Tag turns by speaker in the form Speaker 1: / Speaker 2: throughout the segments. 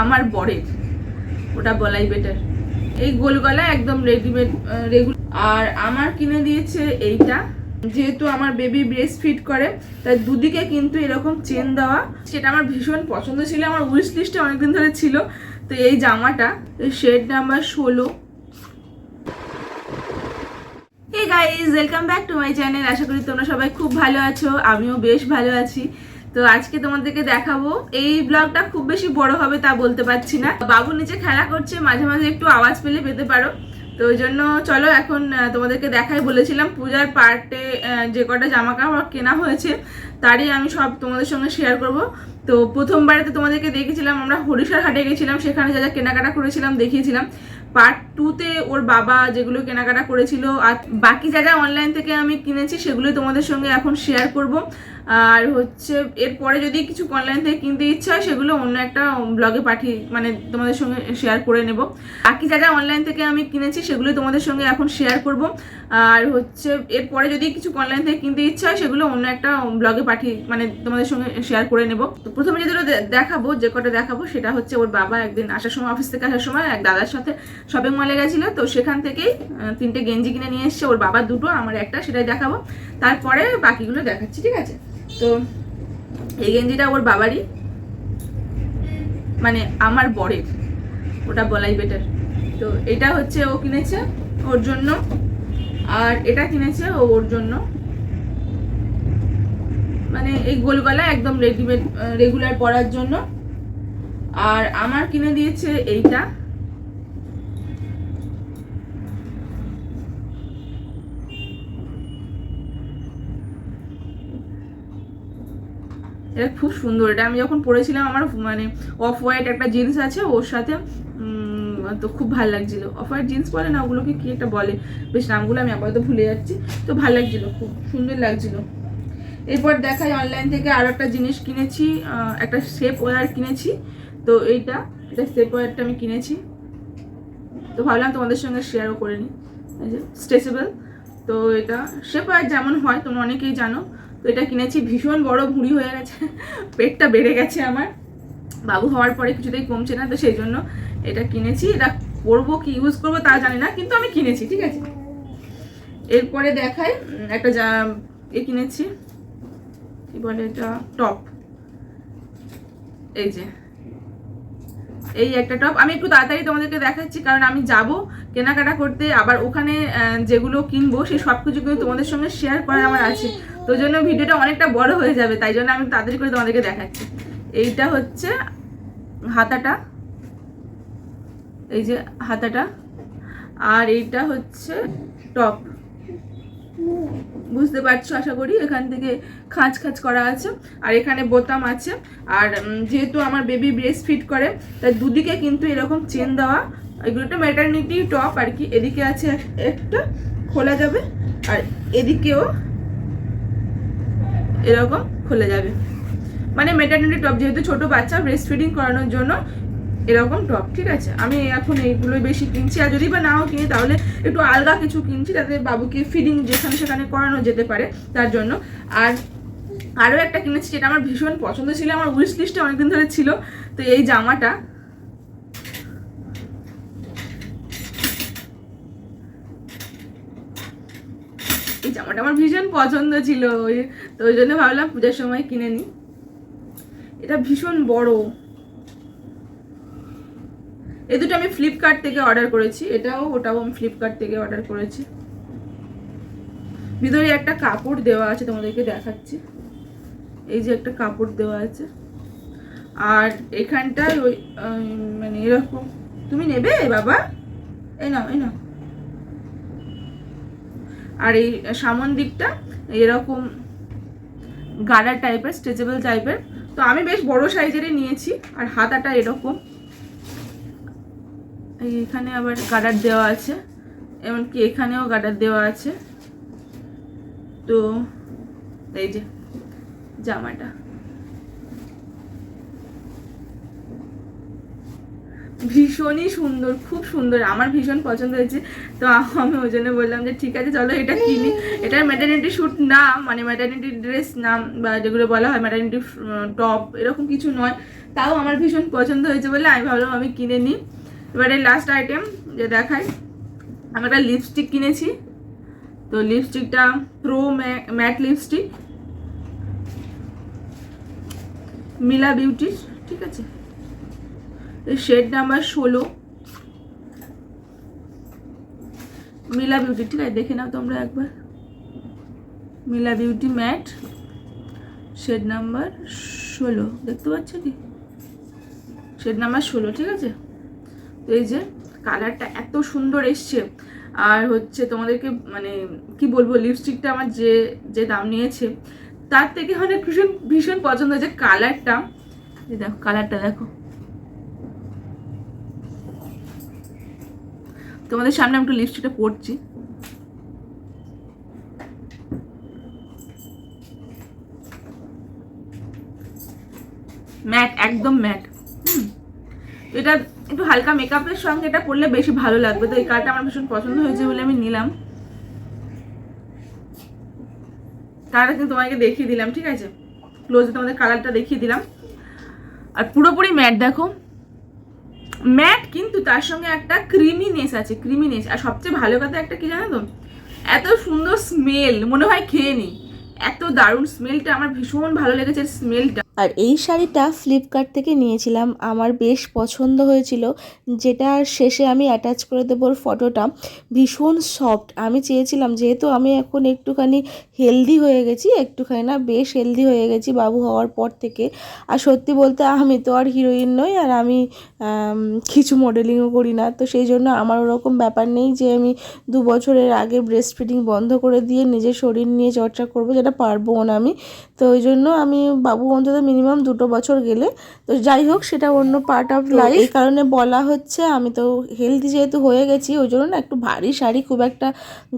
Speaker 1: আমার বরের। ওটা বলাই বেটার এই গোল গলা একদম রেডিমেড রেগুলার আর আমার কিনে দিয়েছে এইটা। যেহেতু আমার বেবি ব্রেস্ট ফিট করে, তাই দুদিকে কিন্তু এরকম চেন দেওয়া। সেটা আমার ভীষণ পছন্দ ছিল, আমার উইশ লিস্টে অনেকদিন ধরে ছিল। তো এই জামাটা শেড নাম্বার ষোলো। Hey guys welcome back to my channel আশা করি তোমরা সবাই খুব ভালো আছো, আমিও বেশ ভালো আছি। তো আজকে তোমাদেরকে দেখাবো। এই ব্লগটা খুব বেশি বড় হবে তা বলতে পারছি না। বাবু নিচে খেলা করছে, মাঝে মাঝে একটু আওয়াজ পেলে পেতে পারো। তো ওই জন্য চলো এখন তোমাদেরকে দেখাই বলেছিলাম। পূজার পার্টে যে কটা জামা কাপড় কেনা হয়েছে তারই আমি সব তোমাদের সঙ্গে শেয়ার করব। তো প্রথমবারে তো তোমাদেরকে দেখেছিলাম, আমরা হরিশার হাটে গেছিলাম, সেখানে যা যা কেনাকাটা করেছিলাম দেখিয়েছিলাম। পার্ট টুতে ওর বাবা যেগুলো কেনাকাটা করেছিল, আর বাকি যা যা অনলাইন থেকে আমি কিনেছি, সেগুলোই তোমাদের সঙ্গে এখন শেয়ার করব। আর হচ্ছে, এরপরে যদি কিছু অনলাইন থেকে কিনতে ইচ্ছা হয়, সেগুলো অন্য একটা ব্লগে পাঠিয়ে মানে তোমাদের সঙ্গে শেয়ার করে নেব। বাকি যা যা অনলাইন থেকে আমি কিনেছি সেগুলোই তোমাদের সঙ্গে এখন শেয়ার করব। আর হচ্ছে, এরপরে যদি কিছু অনলাইন থেকে কিনতে ইচ্ছা হয়, সেগুলো অন্য একটা ব্লগে পাঠিয়ে মানে তোমাদের সঙ্গে শেয়ার করে নেব। তো প্রথমে যেগুলো দেখাবো, যে কটা দেখাবো, সেটা হচ্ছে ওর বাবা একদিন আসার সময় অফিস থেকে আসার সময় এক দাদার সাথে শপিং মলে গেছিল। তো সেখান থেকেই তিনটে গেঞ্জি কিনে নিয়ে এসছে। ওর বাবার দুটো, আমার একটা, সেটাই দেখাবো। তারপরে বাকিগুলো দেখাচ্ছি, ঠিক আছে? তো এই গেঞ্জিটা ওর বাবারই। মানে আমার বরের। ওটা বলাই বেটার তো এটা হচ্ছে ও কিনেছে ওর জন্য। আর এটা কিনেছে ও ওর জন্য। মানে এই গোল গলা একদম রেডিমেড রেগুলার পরার জন্য। আর আমার কিনে দিয়েছে এইটা। এটা খুব সুন্দর। এটা আমি যখন পরেছিলাম, আমার মানে অফ হোয়াইট একটা জিন্স আছে, ওর সাথে তো খুব ভালো লাগছিল। অফ হোয়াইট জিন্স বলে না, ওগুলোকে কি একটা বলে? বেশ, নামগুলো আমি আপাতত ভুলে যাচ্ছি। তো ভালো লাগছিল, খুব সুন্দর লাগছিল। এরপর দেখাই অনলাইন থেকে আরও একটা জিনিস কিনেছি একটা শেপ ওয়্যার কিনেছি। তো এইটা, এটা শেপ ওয়্যারটা আমি কিনেছি। তো ভাবলাম তোমাদের সঙ্গে শেয়ারও করে নিই। স্ট্রেচেবল তো এটা শেপ ওয়্যার যেমন হয়, তোমরা অনেকেই জানো। তো এটা কিনেছি, ভীষণ বড় ভুঁড়ি হয়ে গেছে। পেটটা বেড়ে গেছে আমার। বাবু হওয়ার পরে কিছুতেই কমছে না, তো সেই জন্য এটা কিনেছি। এটা করব কি ইউজ করব তা জানি না, কিন্তু আমি কিনেছি, ঠিক আছে? এরপরে দেখাই একটা যা এ কিনেছি। কি বলে এটা? টপ এই যে। এই একটা টপ আমি একটু তাড়াতাড়ি তোমাদেরকে দেখাচ্ছি, কারণ আমি যাব কেনাকাটা করতে। আবার ওখানে যেগুলো কিনবো, সেই সব কিছু কিন্তু তোমাদের সঙ্গে শেয়ার করা আমার আছে। তো জন্য ভিডিওটা অনেকটা বড় হয়ে যাবে, তাই জন্য আমি তাড়াতাড়ি করে তোমাদেরকে দেখাচ্ছি। এইটা হচ্ছে হাতাটা। এই যে হাতাটা। আর এইটা হচ্ছে টপ বুঝতে পারছ আশা করি? এখান থেকে খাঁচ খাঁচ করা আছে। আর এখানে বোতাম আছে। আর যেহেতু আমার বেবি ব্রেস্ট ফিট করে, তাই দুদিকে কিন্তু এরকম চেন দেওয়া, এগুলো তো ম্যাটারনিটি টপ আর কি এদিকে আছে একটা, খোলা যাবে। আর এদিকেও এরকম খুলে যাবে। মানে মেটার্নিটি টপ যেহেতু ছোট বাচ্চা ব্রেস্ট ফিডিং করানোর জন্য এরকম টপ, ঠিক আছে? আমি এখন এইগুলোই বেশি কিনছি। আর যদি বা নাও কিনি, তাহলে একটু আলগা কিছু কিনছি, যাতে বাবুকে ফিডিং যেখানে সেখানে করানো যেতে পারে, তার জন্য। আর আরও একটা কিনেছি যেটা আমার ভীষণ পছন্দ ছিল, আমার উইশ লিস্টে অনেকদিন ধরে ছিল, তো এই জামাটা। এই জামাটা আমার ভীষণ পছন্দ ছিল তো ওই জন্য ভাবলাম পূজার সময় কিনে নিই এটা ভীষণ বড়। এই দুটো আমি ফ্লিপকার্ট থেকে অর্ডার করেছি। এটাও, ওটাও আমি ফ্লিপকার্ট থেকে অর্ডার করেছি। ভিতরে একটা কাপড় দেওয়া আছে, তোমাদেরকে দেখাচ্ছি। এই যে একটা কাপড় দেওয়া আছে। আর এখানটায় ওই মানে এরকম, তুমি নেবে? বাবা, এই নাও এই নাও। আর এই সামন দিকটা এরকম গাডার টাইপের স্ট্রেচেবল টাইপের তো আমি বেশ বড় সাইজেরই নিয়েছি, আর হাতাটা এরকম। এখানে আবার গাডার দেওয়া আছে, এমনকি এখানেও গাডার দেওয়া আছে। তো, এই যে, জামাটা। ভীষণই সুন্দর, খুব সুন্দর। আমার ভীষণ পছন্দ হয়েছে। তো আমি ওই জন্য বললাম যে, ঠিক আছে, চলো এটা কিনি। এটার ম্যাটার্নিটি শ্যুট না মানে ম্যাটার্নিটি ড্রেস নাম, বা যেগুলো বলা হয় ম্যাটার্নিটি টপ এরকম কিছু নয়। তাও আমার ভীষণ পছন্দ হয়েছে বলে আমি ভাবলাম আমি কিনে নিই। এবারে লাস্ট আইটেম যে দেখাই, আমি একটা লিপস্টিক কিনেছি। তো লিপস্টিকটা প্রো ম্যাট লিপস্টিক মিলা বিউটির ঠিক আছে? শেড নাম্বার ষোলো। মিলা বিউটি ঠিক আছে? দেখে নাও তোমরা একবার। Mila beauty matte shade number ষোলো। দেখতে পাচ্ছ কি? শেড নাম্বার ষোলো, ঠিক আছে? তো এই যে কালারটা এত সুন্দর এসছে। আর হচ্ছে তোমাদেরকে মানে কি বলব লিপস্টিকটা আমার যে যে দাম নিয়েছে, তার থেকে অনেক ভীষণ ভীষণ পছন্দ হয়েছে কালারটা। দেখো কালারটা দেখো। তোমাদের সামনে আমি একটু লিপস্টিকটা পরছি। ম্যাট, একদম ম্যাট। এটা একটু হালকা মেকআপের সঙ্গে এটা পরলে বেশি ভালো লাগবে। তো এই কালারটা আমার ভীষণ পছন্দ হয়েছে বলে আমি নিলাম। কালারটা কিন্তু তোমাকে দেখিয়ে দিলাম, ঠিক আছে? ক্লোজে তোমাদের কালারটা দেখিয়ে দিলাম। আর পুরোপুরি ম্যাট দেখো। ম্যাট কিন্তু তার সঙ্গে একটা ক্রিমিনেস আছে ক্রিমিনেস আর সবচেয়ে ভালো কথা একটা কি জানো তো? এত সুন্দর স্মেল মনে হয় খেয়ে নিই এত দারুণ স্মেলটা আমার ভীষণ ভালো লেগেছে স্মেলটা
Speaker 2: আর এই শাড়িটা ফ্লিপকার্ট থেকে নিয়েছিলাম। আমার বেশ পছন্দ হয়েছিল। যেটা শেষে আমি অ্যাটাচ করে দেবো ফটোটা ভীষণ সফট আমি চেয়েছিলাম, যেহেতু আমি এখন একটুখানি হেলদি হয়ে গেছি, একটুখানি না বেশ হেলদি হয়ে গেছি বাবু হওয়ার পর থেকে। আর সত্যি বলতে আমি তো আর হিরোইন নই, আর আমি কিছু মডেলিংও করি না। তো সেই জন্য আমার ওরকম ব্যাপার নেই যে আমি দু বছরের আগে ব্রেস্ট ফিডিং বন্ধ করে দিয়ে নিজের শরীর নিয়ে চর্চা করব, যেটা পারব না আমি। তো ওই জন্য আমি বাবু অন্তত মিনিমাম দুটো বছর গেলে। তো যাই হোক সেটা অন্য পার্ট অফ লাইফ এই কারণে বলা হচ্ছে আমি তো হেলদি যেহেতু হয়ে গেছি ওই জন্য না একটু ভারী শাড়ি খুব একটা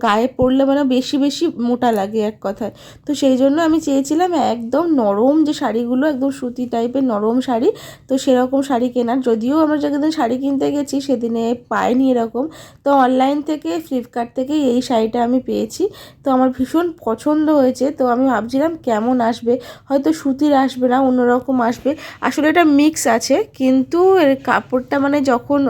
Speaker 2: গায়ে পরলে মানে বেশি বেশি মোটা লাগে এক কথায়। তো সেই জন্য আমি চেয়েছিলাম একদম নরম যে শাড়িগুলো একদম সুতি টাইপের নরম শাড়ি তো সেরকম শাড়ি কেনার। যদিও আমরা যেদিন শাড়ি কিনতে গেছি সেদিনে পাইনি এরকম। তো অনলাইন থেকে ফ্লিপকার্ট থেকে এই শাড়িটা আমি পেয়েছি। তো আমার ভীষণ পছন্দ হয়েছে তো আমি ভাবছিলাম কেমন আসবে? হয়তো সুতির আসবে না অন্যরকম আসবে। আসলে এটা মিক্স আছে, কিন্তু এর কাপড়টা মানে যখন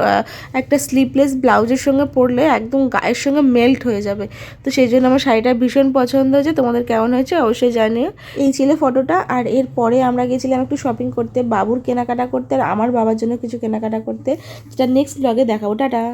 Speaker 2: একটা স্লিপলেস ব্লাউজের সঙ্গে পরলে একদম গায়ের সঙ্গে মেল্ট হয়ে যাবে। তো সেই জন্য আমার শাড়িটা ভীষণ পছন্দ হয়েছে। তোমাদের কেমন হয়েছে অবশ্যই জানিও। এই ছিল ফটোটা আর এরপরে আমরা গেছিলাম একটু শপিং করতে, বাবুর কেনাকাটা করতে, আর আমার বাবার জন্য কিছু কেনাকাটা করতে। যেটা নেক্সট ব্লগে দেখাবো। টাটা!